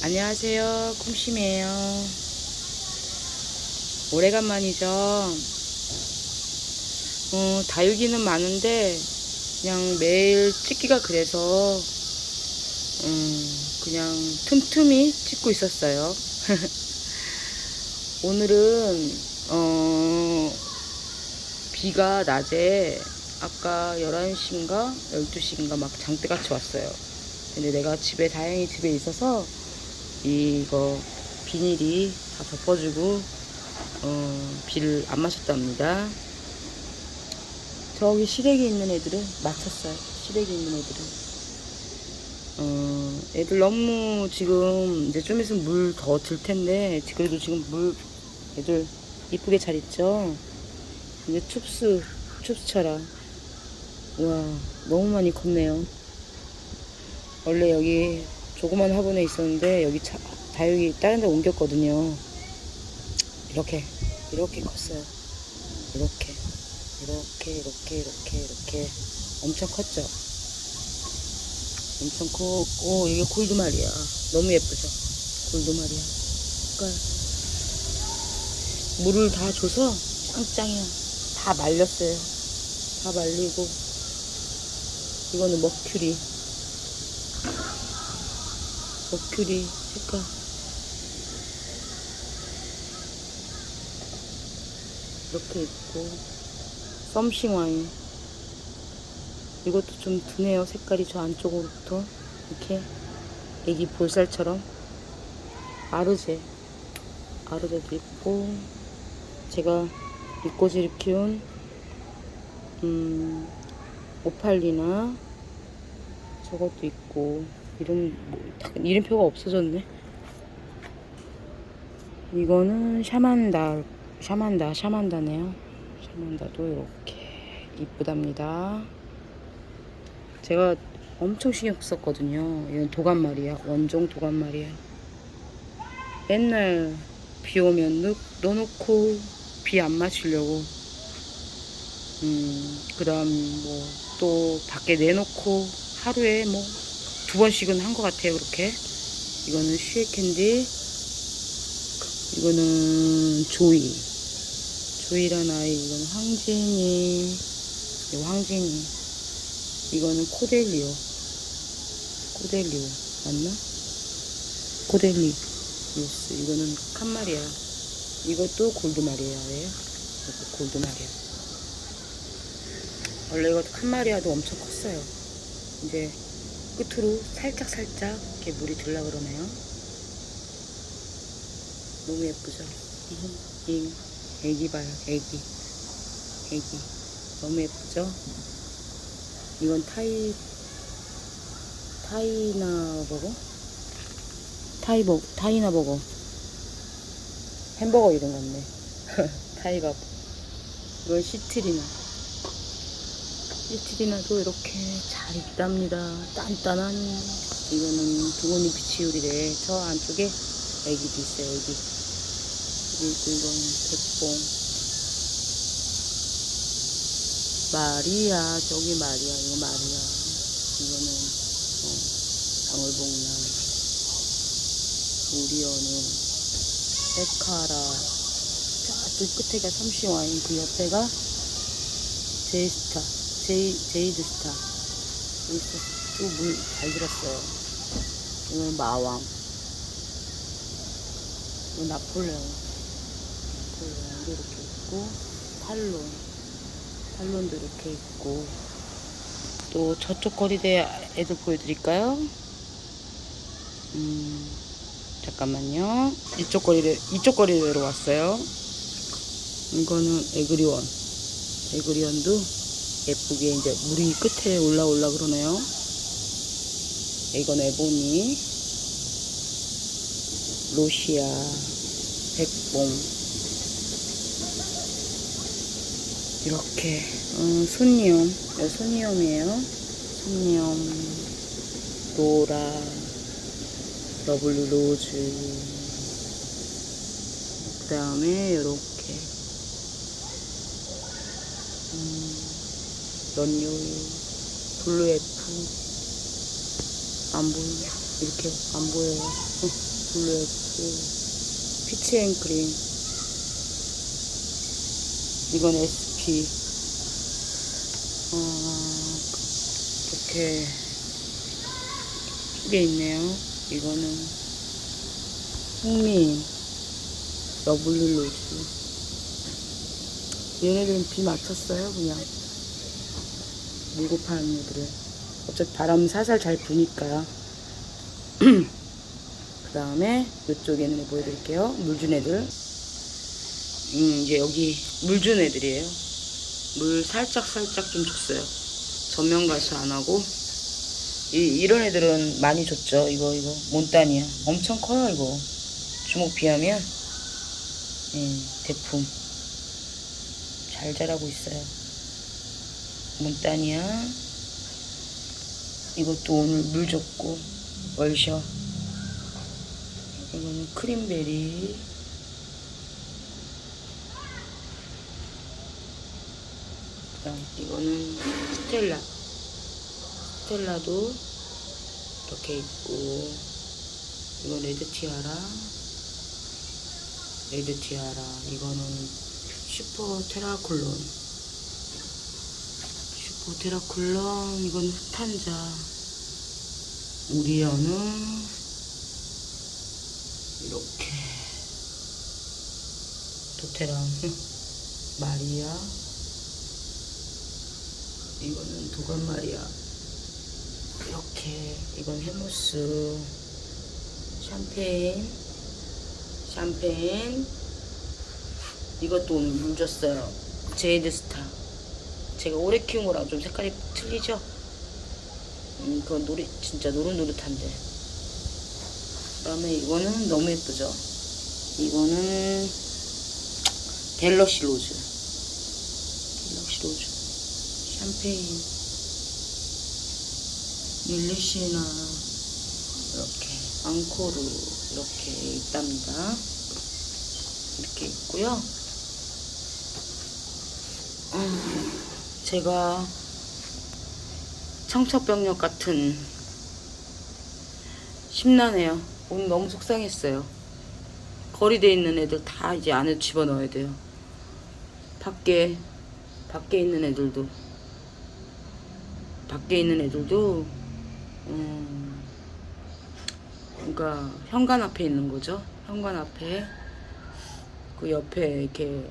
안녕하세요. 콩심이에요. 오래간만이죠. 어, 다육이는 많은데, 그냥 매일 찍기가 그래서, 음, 그냥 틈틈이 찍고 있었어요. 오늘은, 어, 비가 낮에 아까 11시인가 12시인가 막 장대같이 왔어요. 근데 내가 집에 다행히 집에 있어서 이거 비닐이 다 덮어주고 어, 비를 안 마셨답니다. 저기 시래기 있는 애들은 맞췄어요. 시래기 있는 애들은. 어, 애들 너무 지금 이제 좀 있으면 물 더 들 텐데 그래도 지금 물 애들 이쁘게 잘 있죠. 이제 춥스 춥스처럼 와 너무 많이 컸네요. 원래 여기 조그만 화분에 있었는데 여기 차, 다육이 다른 데 옮겼거든요. 이렇게 이렇게 컸어요. 이렇게 이렇게 이렇게 이렇게 이렇게 엄청 컸죠. 엄청 컸고 이게 골드 말이야. 너무 예쁘죠. 골드 말이야. 그러니까 물을 다 줘서 짱짱이야. 다 말렸어요. 다 말리고 이거는 머큐리 머큐리 색깔 이렇게 있고 썸싱 와인. 이것도 좀 드네요 색깔이 저 안쪽으로부터. 이렇게 애기 볼살처럼. 아르제. 아르제도 있고 제가 이꼬지를 키운 음 오팔리나. 저것도 있고 이름 뭐, 이름표가 없어졌네. 이거는 샤만다 샤만다 샤만다네요. 샤만다도 이렇게 이쁘답니다. 제가 엄청 신경 썼거든요. 이건 도감말이야. 원종 도감말이야. 맨날 비 오면 넣, 넣어놓고 비 안 맞추려고 음, 그 다음 뭐 또 밖에 내놓고 하루에 뭐 두 번씩은 한 것 같아요, 그렇게. 이거는 슈에 캔디. 이거는 조이. 조이란 아이, 이거는 황진이. 이거 황진이. 이거는 코델리오. 코델리오. 맞나? 코델리오스. 이거는 칸마리아. 이것도 골드마리아예요. 골드마리아. 원래 이것도 칸마리아도 엄청 컸어요. 이제 끝으로 살짝 살짝 이렇게 물이 들라 그러네요. 너무 예쁘죠? 잉, 애기 봐요, 애기. 애기. 너무 예쁘죠? 이건 타이, 타이나 버거? 타이버, 타이나 버거. 햄버거 이름 같네. 타이가. 이건 시트리나. 시트리나도 이렇게 잘 있답니다. 단단한 이거는 두고니 비치율이래. 저 안쪽에 애기도 있어요. 애기. 그리고 이건 백봉. 마리아 저기 마리아 이거 마리아. 이거는 어, 방울복나 우리어는 에카라. 저쪽 끝에가 삼시와인 그 옆에가 제이스타. 제이, 제이드 스타. 여기서 또물잘 들었어요. 이건 마왕. 이건 나폴레옹. 나폴레옹도 이렇게 있고, 탈론. 탈론도 이렇게 있고. 또 저쪽 거리대 애들 보여드릴까요? 음, 잠깐만요. 이쪽 거리대, 이쪽 거리대로 왔어요. 이거는 에그리원. 에그리원도 예쁘게 이제 물이 끝에 올라올라 그러네요. 이건 에보니, 로시아, 백봉. 이렇게, 어, 손니엄. 네, 손니엄이에요. 손니엄, 노라, 러블루 로즈. 그 다음에 이렇게. 음, 런요일, 블루에프, 안 보이네. 이렇게 안 보여요. 어, 블루에프, 피치앤크림. 이건 SP. 어, 이렇게 두 개 있네요. 이거는 홍민, 러블리 로즈. 얘네들은 비 맞췄어요, 그냥. 물고 파는 애들은. 어차피 바람 살살 잘 부니까. 그 다음에 이쪽에는 보여드릴게요. 물준 애들. 음, 이제 여기 물준 애들이에요. 물 살짝 살짝 좀 줬어요. 전면 가수 안 하고. 이, 이런 애들은 많이 줬죠. 이거, 이거. 몬단이야. 엄청 커요, 이거. 주먹 비하면. 예, 대품. 잘 자라고 있어요. 몬단이야. 이것도 오늘 물 줬고, 월셔. 이거는 크림베리. 이거는 스텔라. 스텔라도 이렇게 있고, 이건 레드 티아라. 레드 티아라. 이거는 슈퍼 테라콜론. 슈퍼 테라콜론. 이건 흑탄자. 우리어는 이렇게. 도테랑. 마리아. 이거는 도감 마리아. 이렇게. 이건 헤모스. 샴페인. 샴페인. 이것도 오늘 물 줬어요. 제이드 스타 제가 오래 키운 거랑 좀 색깔이 틀리죠? 음, 그건 노릇, 진짜 노릇노릇한데. 그 다음에 이거는 너무 예쁘죠? 이거는 갤럭시 로즈. 갤럭시 로즈. 샴페인. 밀리시나. 이렇게. 앙코르. 이렇게 있답니다. 이렇게 있고요. 음, 제가 청첩병력 같은 심란해요. 오늘 너무 속상했어요. 거리돼 있는 애들 다 이제 안에 집어넣어야 돼요. 밖에 밖에 있는 애들도 밖에 있는 애들도 음, 그러니까 현관 앞에 있는 거죠. 현관 앞에 그 옆에 이렇게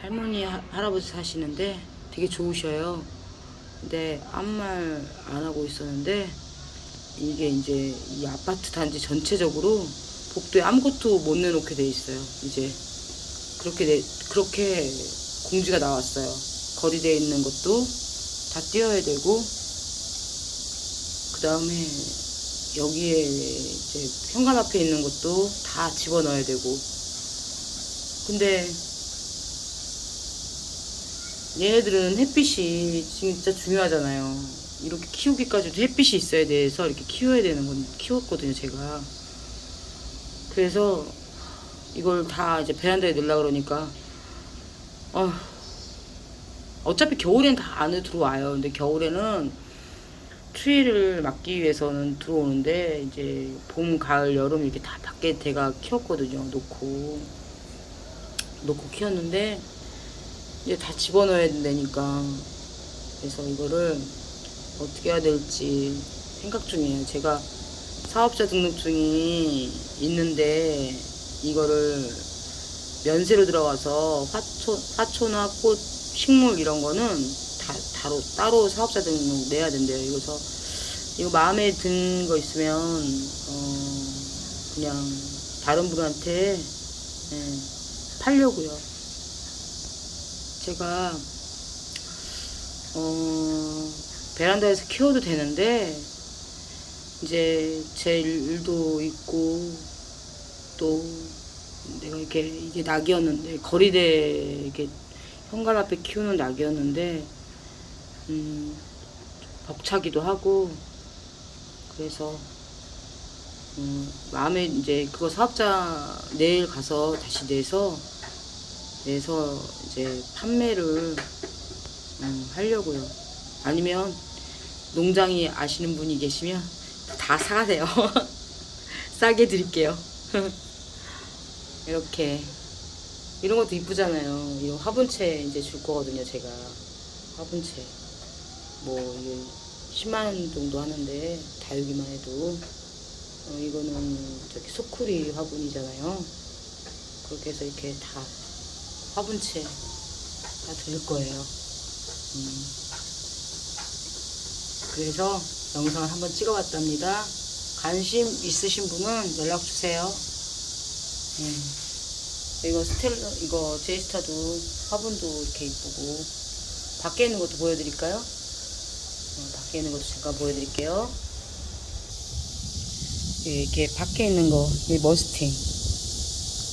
할머니 하- 할아버지 사시는데 되게 좋으셔요. 근데 아무 말 안 하고 있었는데 이게 이제 이 아파트 단지 전체적으로 복도에 아무것도 못 내놓게 돼 있어요. 이제 그렇게 돼, 그렇게 공지가 나왔어요. 거리되어 있는 것도 다 띄어야 되고 그 다음에 여기에 이제 현관 앞에 있는 것도 다 집어넣어야 되고 근데 얘네들은 햇빛이 진짜 중요하잖아요. 이렇게 키우기까지도 햇빛이 있어야 돼서 이렇게 키워야 되는 건 키웠거든요, 제가. 그래서 이걸 다 이제 베란다에 넣으려고 그러니까, 어, 어차피 겨울엔 다 안에 들어와요. 근데 겨울에는 추위를 막기 위해서는 들어오는데, 이제 봄, 가을, 여름 이렇게 다 밖에 제가 키웠거든요. 놓고. 놓고 키웠는데, 이제 다 집어넣어야 된다니까. 그래서 이거를 어떻게 해야 될지 생각 중이에요. 제가 사업자 등록증이 있는데 이거를 면세로 들어가서 화초, 화초나 꽃, 식물 이런 거는 다, 따로, 따로 사업자 등록 내야 된대요. 이거서 이거 마음에 든 거 있으면, 어, 그냥 다른 분한테 예, 팔려고요. 제가 어 베란다에서 키워도 되는데 이제 제 일도 있고 또 내가 이렇게 이게 낙이었는데 거리대 이게 현관 앞에 키우는 낙이었는데 음 벅차기도 하고 그래서 음, 마음에 이제 그거 사업자 내일 가서 다시 내서 내서 이제 판매를 음, 하려고요. 아니면 농장이 아시는 분이 계시면 다 사가세요. 싸게 드릴게요. 이렇게 이런 것도 이쁘잖아요. 이런 화분채 이제 줄 거거든요, 제가 화분채 뭐 이게 10만 원 정도 하는데 다육이만 해도 어, 이거는 저기 소쿠리 화분이잖아요. 그렇게 해서 이렇게 다 화분채 다 드릴 거예요. 음. 그래서 영상을 한번 찍어봤답니다. 관심 있으신 분은 연락 주세요. 예. 이거 스텔 이거 제이스타도 화분도 이렇게 이쁘고 밖에 있는 것도 보여드릴까요? 어, 밖에 있는 것도 잠깐 보여드릴게요. 예, 이렇게 밖에 있는 거, 이 머스팅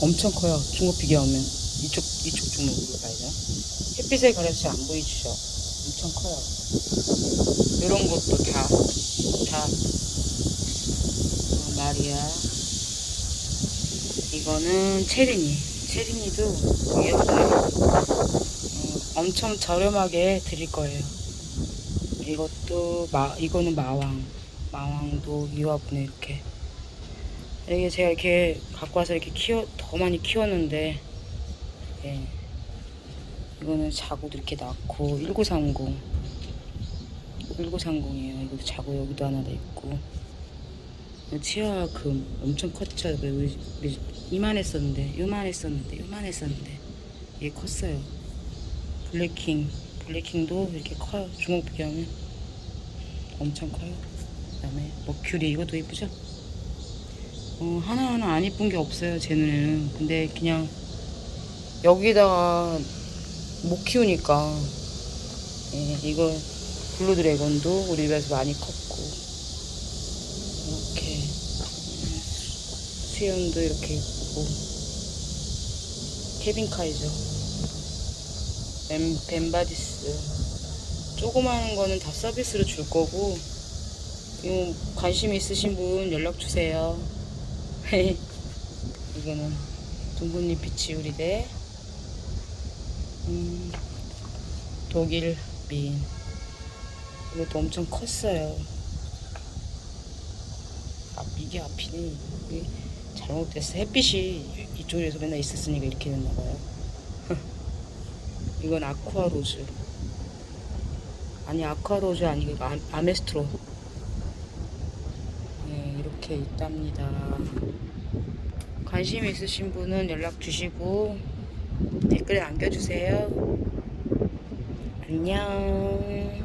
엄청 커요. 중국 비교하면 이쪽 이쪽 중국으로 가야죠. 햇빛에 가려서 잘안 보이시죠? 엄청 커요. 이런 것도 다, 다, 어, 마리아. 이거는 체리니. 체리니도 이거는 어, 엄청 저렴하게 드릴 거예요. 이것도 마, 이거는 마왕. 마왕도 이화분에 이렇게. 이게 제가 이렇게 갖고 와서 이렇게 키워, 더 많이 키웠는데, 예. 이거는 자구도 이렇게 낳고, 1930. 1930이에요. 이것도 자고 여기도 하나 더 있고. 치아 금 엄청 컸죠. 그 우리, 우리 이만했었는데, 요만했었는데, 요만했었는데, 얘 컸어요. 블랙킹, 블랙킹도 이렇게 커요. 중국 비교하면 엄청 커요. 그 다음에 머큐리 이것도 이쁘죠? 어, 하나하나 안 이쁜 게 없어요. 제 눈에는. 근데 그냥 여기다가 못 키우니까 예, 이거 블루 드래곤도 우리 집에서 많이 컸고 이렇게 음, 수연도 이렇게 있고 케빈 카이저 벤, 벤바디스. 조그마한 거는 다 서비스로 줄 거고 관심 있으신 분 연락 주세요. 이거는 둥근잎 비치우리대 음, 독일 민 이것도 엄청 컸어요. 아, 이게 앞이네. 이게 잘못됐어. 햇빛이 이쪽에서 맨날 있었으니까 이렇게 됐나봐요. 이건 아쿠아로즈. 아니, 아쿠아로즈 아니고 아, 아메스트로. 네, 이렇게 있답니다. 관심 있으신 분은 연락 주시고 댓글에 남겨주세요. 안녕.